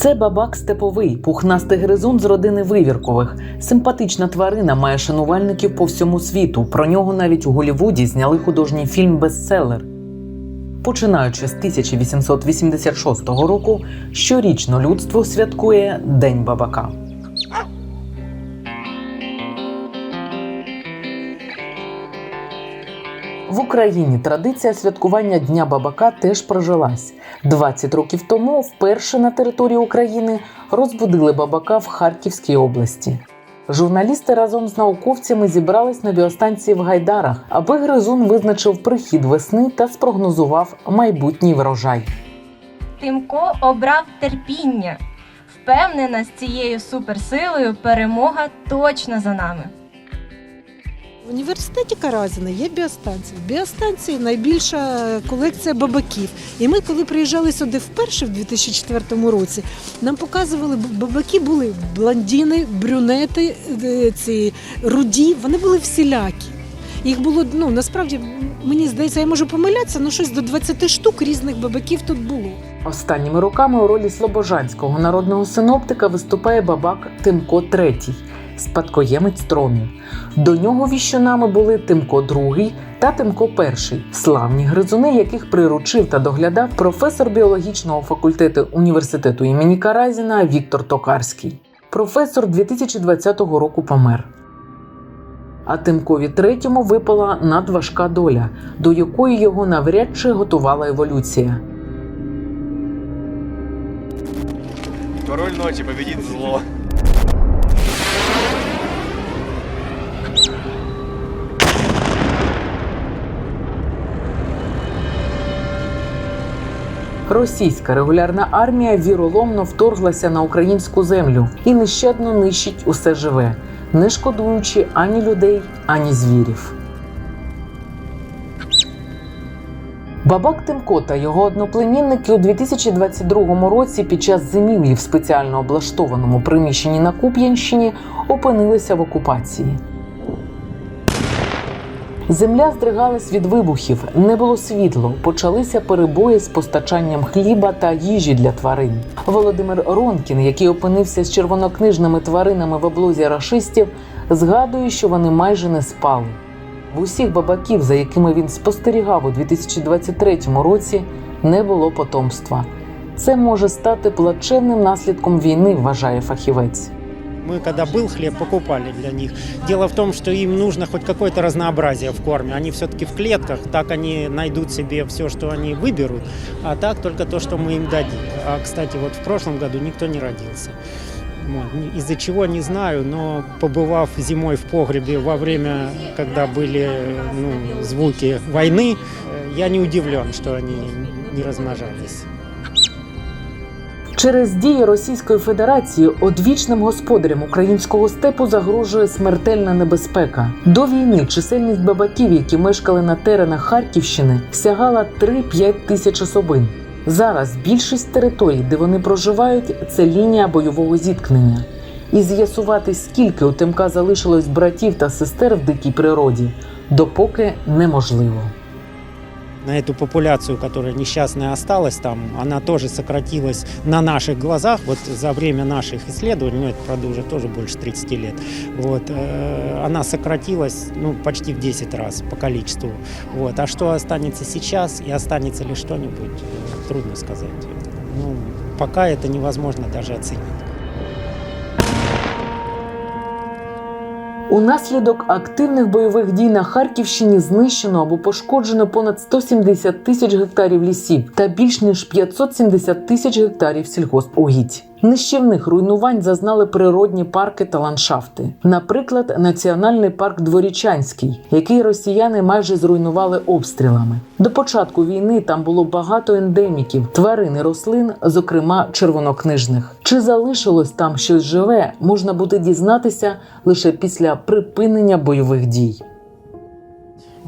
Це бабак степовий, пухнастий гризун з родини вивіркових. Симпатична тварина має шанувальників по всьому світу. Про нього навіть у Голлівуді зняли художній фільм Бестселер. Починаючи з 1886 року, щорічно людство святкує День бабака. В Україні традиція святкування Дня бабака теж прожилась. 20 років тому вперше на території України розбудили бабака в Харківській області. Журналісти разом з науковцями зібрались на біостанції в Гайдарах, аби гризун визначив прихід весни та спрогнозував майбутній врожай. Тимко обрав терпіння. Впевнена, з цією суперсилою перемога точно за нами. В університеті Каразіна є біостанція. В біостанції найбільша колекція бабаків. І ми, коли приїжджали сюди вперше в 2004 році, нам показували бабаки були блондіни, брюнети, е, ці руді. Вони були всілякі. Їх було ну насправді мені здається, я можу помилятися, але щось до 20 штук різних бабаків тут було. Останніми роками у ролі слобожанського народного синоптика виступає бабак Тимко III, спадкоємець трону. До нього віщунами були Тимко II та Тимко І, славні гризуни, яких приручив та доглядав професор біологічного факультету університету імені Каразіна Віктор Токарський. Професор 2020 року помер. А Тимкові третьому випала надважка доля, до якої його навряд чи готувала еволюція. Король ночи победит зло. Російська регулярна армія віроломно вторглася на українську землю і нещадно нищить усе живе, не шкодуючи ані людей, ані звірів. Бабак Тимко та його одноплемінники у 2022 році під час зимівлі в спеціально облаштованому приміщенні на Куп'янщині опинилися в окупації. Земля здригалась від вибухів, не було світло, почалися перебої з постачанням хліба та їжі для тварин. Володимир Ронкін, який опинився з червонокнижними тваринами в облозі рашистів, згадує, що вони майже не спали. В усіх бабаків, за якими він спостерігав у 2023 році, не було потомства. Це може стати плачевним наслідком війни, вважає фахівець. Мы, когда был хлеб, покупали для них. Дело в том, что им нужно хоть какое-то разнообразие в корме. Они все-таки в клетках, так они найдут себе все, что они выберут, а так только то, что мы им дадим. А, кстати, вот в прошлом году никто не родился. Из-за чего не знаю, но побывав зимой в погребе во время, когда были ну, звуки войны, э, я не удивлен, что они не размножались. Через дії Російської Федерації одвічним господарям українського степу загрожує смертельна небезпека. До війни чисельність бабаків, які мешкали на теренах Харківщини, сягала 3-5 тисяч особин. Зараз більшість територій, де вони проживають, це лінія бойового зіткнення. І з'ясувати, скільки у Тимка залишилось братів та сестер в дикій природі, допоки неможливо на эту популяцию, которая несчастная осталась там, она тоже сократилась на наших глазах, вот за время наших исследований, ну это, правда, уже тоже больше 30 лет, вот, э, она сократилась, ну, почти в 10 раз по количеству, вот, а что останется сейчас и останется ли что-нибудь, э, трудно сказать, ну, пока это невозможно даже оценить. Унаслідок активних бойових дій на Харківщині знищено або пошкоджено понад 170 тисяч гектарів лісів та більш ніж 570 тисяч гектарів сільгоспугідь. Нищівних руйнувань зазнали природні парки та ландшафти. Наприклад, національний парк Дворічанський, який росіяни майже зруйнували обстрілами. До початку війни там було багато ендеміків, тварин і рослин, зокрема червонокнижних. Чи залишилось там щось живе, можна буде дізнатися лише після припинення бойових дій.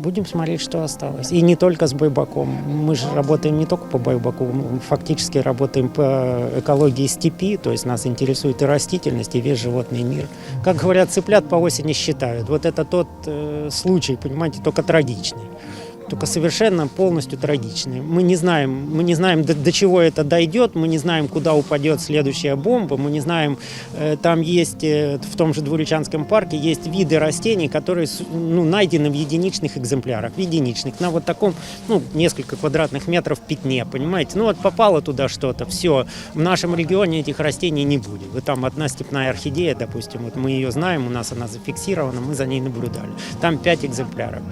Будем смотреть, что осталось. И не только с бойбаком. Мы же работаем не только по бойбаку, мы фактически работаем по экологии степи, то есть нас интересует и растительность, и весь животный мир. Как говорят, цыплят по осени считают. Вот это тот э, случай, понимаете, только трагичный. Только совершенно полностью трагичные. Мы не знаем, мы не знаем до, до чего это дойдет, мы не знаем, куда упадет следующая бомба, мы не знаем, э, там есть э, в том же Двуличанском парке есть виды растений, которые ну, найдены в единичных экземплярах, в единичных, на вот таком, ну, несколько квадратных метров пятне, понимаете? Ну вот попало туда что-то, все, в нашем регионе этих растений не будет. Вот там одна степная орхидея, допустим, вот мы ее знаем, у нас она зафиксирована, мы за ней наблюдали. Там пять экземпляров.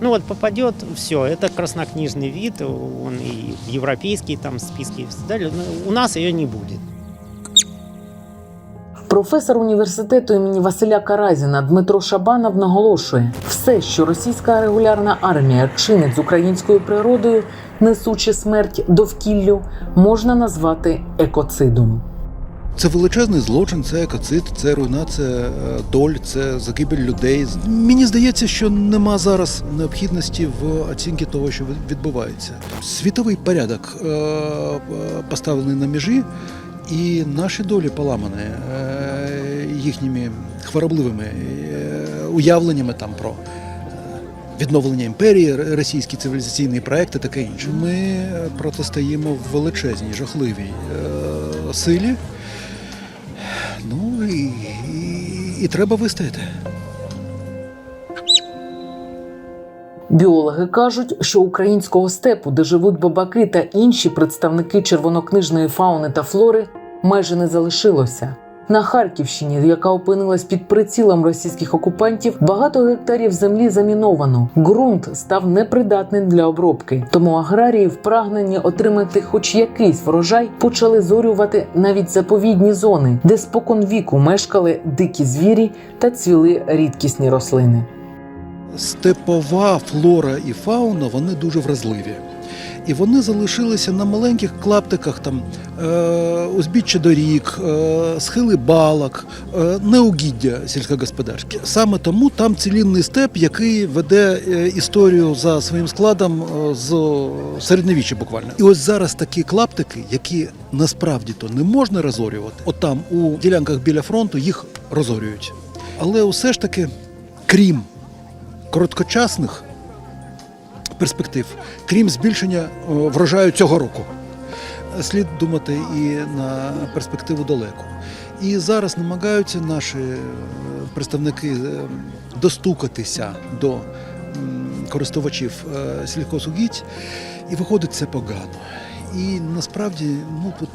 Ну вот попадет, все, это краснокнижный вид, он и в европейские там списки и далее. У нас ее не будет. Професор університету імені Василя Каразіна Дмитро Шабанов наголошує, все, що російська регулярна армія чинить з українською природою, несучи смерть довкіллю, можна назвати екоцидом. Це величезний злочин, це екоцид, це руйнація е, доль, це загибель людей. Мені здається, що нема зараз необхідності в оцінці того, що відбувається. Світовий порядок е, е, поставлений на межі, і наші долі поламані їхніми хворобливими уявленнями там про. Відновлення імперії, російські цивілізаційні проекти, таке інше. Ми протистоїмо в величезній, жахливій е, силі, Ну і, і, треба вистояти. Біологи кажуть, що українського степу, де живуть бабаки та інші представники червонокнижної фауни та флори, майже не залишилося. На Харківщині, яка опинилась під прицілом російських окупантів, багато гектарів землі заміновано. Ґрунт став непридатним для обробки. Тому аграрії, прагненні отримати хоч якийсь врожай, почали зорювати навіть заповідні зони, де спокон віку мешкали дикі звірі та цвіли рідкісні рослини. Степова флора і фауна вони дуже вразливі. І вони залишилися на маленьких клаптиках там е, узбіччя доріг, е, схили балок, е, неугіддя сільськогосподарське. Саме тому там цілінний степ, який веде історію за своїм складом з середньовіччя буквально. І ось зараз такі клаптики, які насправді то не можна розорювати. От там у ділянках біля фронту їх розорюють. Але все ж таки, крім короткочасних перспектив, крім збільшення е, врожаю цього року. Слід думати і на перспективу далеку. І зараз намагаються наші е, представники е, достукатися до користувачів сільхозугідь, і виходить це погано. І насправді, ну тут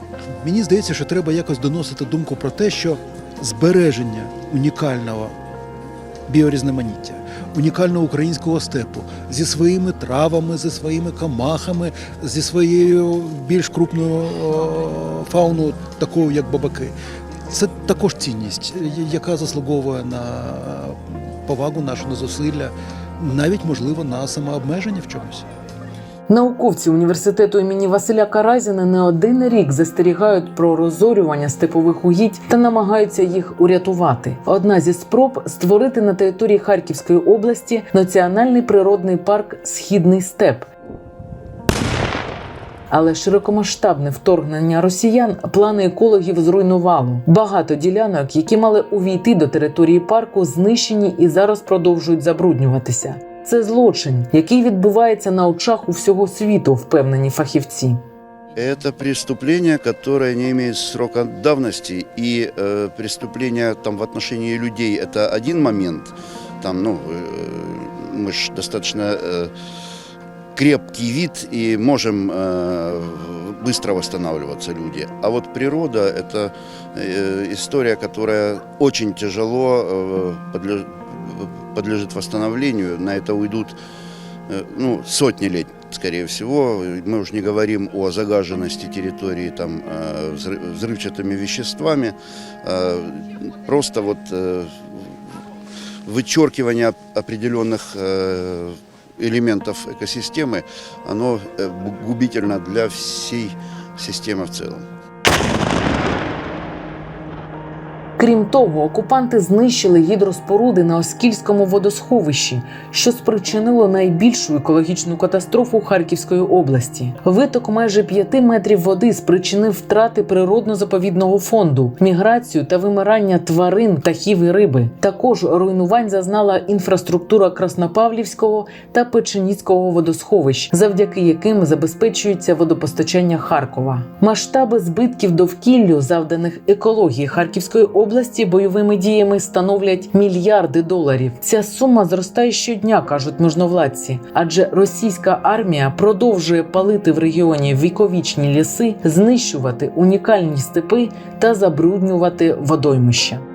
мені здається, що треба якось доносити думку про те, що збереження унікального біорізноманіття, унікального українського степу зі своїми травами, зі своїми камахами, зі своєю більш крупною фауною, такою як бабаки. Це також цінність, яка заслуговує на повагу нашу на зусилля, навіть можливо на самообмеження в чомусь. Науковці університету імені Василя Каразіна не один рік застерігають про розорювання степових угідь та намагаються їх урятувати. Одна зі спроб створити на території Харківської області національний природний парк Східний степ. Але широкомасштабне вторгнення росіян плани екологів зруйнувало. Багато ділянок, які мали увійти до території парку, знищені і зараз продовжують забруднюватися. Це злочин, який відбувається на очах у всього світу, впевнені фахівці. Это преступление, которое не имеет срока давности, и э, преступление там в отношении людей это один момент. Там, ну, э, мы же достаточно э, крепкий вид и можем э, быстро восстанавливаться люди. А вот природа это э, история, которая очень тяжело э, подле- подлежит восстановлению. На это уйдут э, ну, сотни лет, скорее всего. Мы уже не говорим о загаженности территории там, э, взрыв- взрывчатыми веществами. Э, Просто вот э, вычеркивание оп- определенных элементов экосистемы, оно гу- губительно для всей системы в целом. Крім того, окупанти знищили гідроспоруди на Оскільському водосховищі, що спричинило найбільшу екологічну катастрофу Харківської області. Виток майже 5 метрів води спричинив втрати природно-заповідного фонду, міграцію та вимирання тварин, птахів і риби. Також руйнувань зазнала інфраструктура Краснопавлівського та Печеніцького водосховищ, завдяки яким забезпечується водопостачання Харкова. Масштаби збитків довкіллю, завданих екології Харківської області бойовими діями, становлять мільярди доларів. Ця сума зростає щодня, кажуть можновладці, адже російська армія продовжує палити в регіоні віковічні ліси, знищувати унікальні степи та забруднювати водоймища.